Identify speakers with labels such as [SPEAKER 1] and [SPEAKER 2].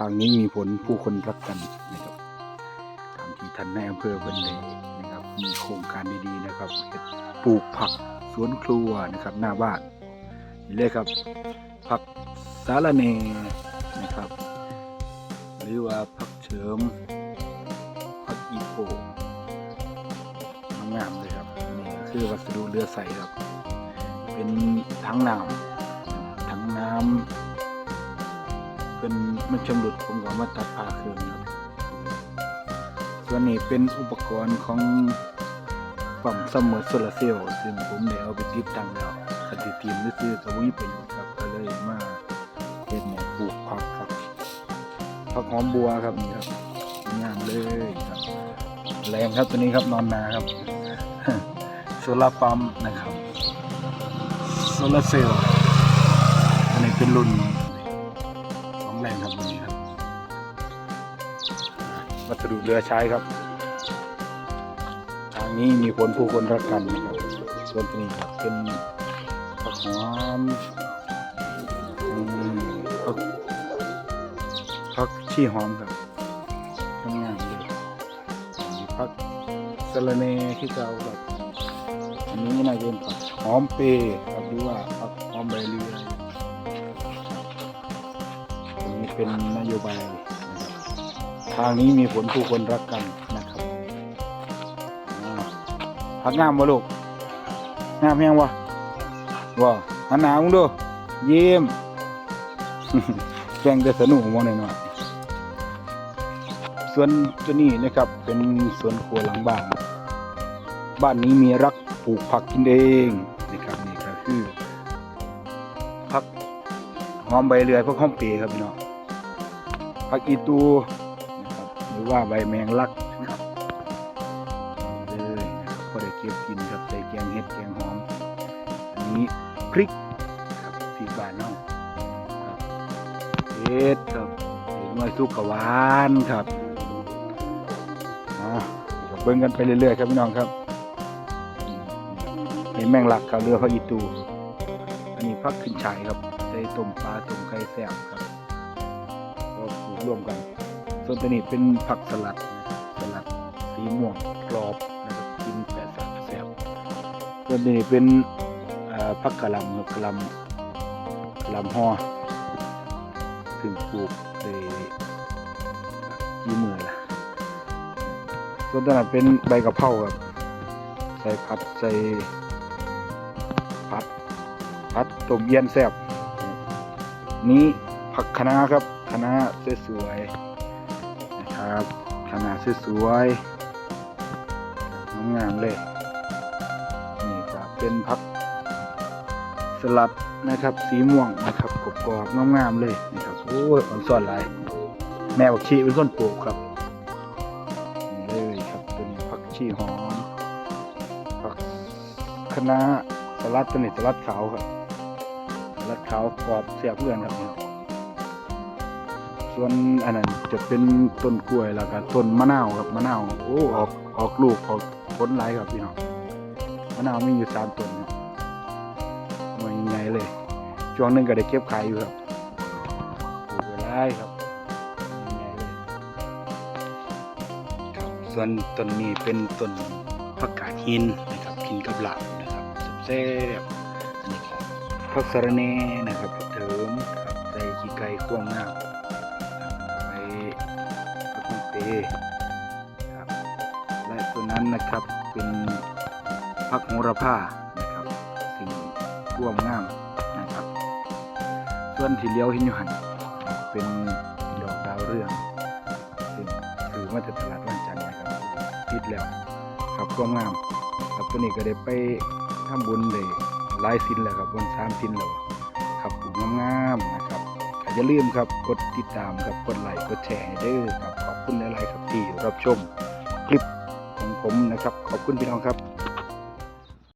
[SPEAKER 1] ทางนี้มีผลผู้คนรักกันนะครับตามที่ท่านในอำเภอเพิ่นได้นะครับ มีโครงการดีๆนะครับเฮ็ดปลูกผักสวนครัวนะครับ หน้าบ้านนี่เลยครับ ผักสาระเนนะครับ หรือว่าผักเฉิมผักอีโปงามเลยครับนี่คือวัสดุเหลือใส่ครับ เป็นถังน้ำถังน้ำ เป็นมันชำรุดผมก็เอามาตัดผ้าเครื่องครับ ส่วนนี้เป็นอุปกรณ์ของปั๊มซัมเมอร์โซลาร์เซลล์ซึ่งผมได้เอาไปติดตั้งแล้วคันที่ทีมซื้อก็บ่มีประโยชน์ครับก็เลยมาเฮ็ดหมอปลูกผักครับผักหอมบัวครับนี่ครับงามเลยครับแรงครับตัวนี้ครับนอนนาครับโซลาร์ปั๊มนะครับโซลาร์เซลล์อันนี้เป็นรุ่น วัสดุเหลือใช้ครับ ทางนี้มีผลผู้คนรักกันนะครับส่วนตัวนี้ครับเป็นผักหอมผักผักชีหอมครับทำงานเลยผักสะระเนที่เก่าครับอันนี้น่าจะเป็นผักหอมเปรย์ครับหรือว่าผักหอมใบเลื่อยอันนี้เป็นนโยบาย ทางนี้มีผลผู้คนรักกันนะครับพักงามวะลูกงามยังวะว่าหันหนามึงดูเยี่ยมแข่งแต่สนุกมองหน่อยส่วนตัวนี้นะครับเป็นสวนครัวหลังบ้าน บ้านนี้มีรักปลูกผักกินเองนะครับนี่ก็คือผักหอมใบเรือยพวกหอมเปรย์ครับพี่น้องผักอีตู รือว่าใบแมงลักนะครับมีเลยนะครับพอได้เก็บกินครับใส่แกงเห็ดแกงหอม อันนี้พริกครับพริกบ้านนาะครับเห็ดครับเห็ดน้อยสุกหวานครับเดี๋ยวเบิ่งกันไปเรื่อยๆครับพี่น้องครับเห็นแมงลักครับเรือพระอีตู อันนี้พักขึ้นฉายครับใส่ต้มปลาต้มไก่แซ่บครับก็ปลูกร่วมกัน ส่วนตัวนี้เป็นผักสลัดนะครับสลัดสีม่วงกรอบนะครับกินแปะแสบแสบส่วนตัวนี้เป็นผักกะหล่ำครับกะหล่ำกะหล่ำห่อซึ่งปลูกในกี่มือละส่วนตัวนั้นเป็นใบกะเพราครับใส่ผัดใส่ผัดผัดต้มเย็นแซ่บนี้ผักคะน้าครับคะน้าสวยๆ ครับขนาดสวยๆงามๆเลย นี่ก็เป็นพักสลัดนะครับ สีม่วงนะครับกรอบๆงามๆเลยนะครับโอ้ยอ่อนซ่อนหลายแม่บักชีเป็นคนปลูกครับนี่เลยครับตัวนี้ผักชีหอมผักคะน้าสลัดตัวนี้สลัดขาวครับสลัดขาวกรอบเสียบเพื่อนครับนี่ ส่วนอันนั้นจะเป็นต้นกล้วยแล้วก็ต้นมะนาวครับมะนาวโอ้ออกออกลูกออกผลหลายครับพี่น้องมะนาวมีอยู่สามต้นครับหน่วยใหญ่เลยช่วงหนึงก็ได้เก็บขายอยู่ครับปลูกไว้หลายครับใหญ่เลยครับส่วนต้นนี้เป็นต้นผักกาดหินนะครับกินกับลาบนะครับแซ่บอันนี้ครับผักสะระแหน่นะครับผักเถิมครับใส่ขี้ไก่ข้วงหน้า ครับและตัวนั้นนะครับเป็นพักโหระพานะครับสิ่งร่วมงามนะครับ ส่วนที่เลี้ยวเหินอยู่หันเป็นดอกดาวเรืองซึ่งซื้อมาจากตลาดวันจันทร์นะครับติดแล้วครับร่วมงาม ครับตัวนี้ก็ได้ไปทำบุญเลยหลายสินแล้วครับวันสามสินแล้วครับปลูกงามๆนะครับ อย่าลืมครับกดติดตามครับกดไลค์กดแชร์ให้เด้อครับขอบคุณหลายๆครับที่รับชมคลิปของผมนะครับ ขอบคุณพี่น้องครับ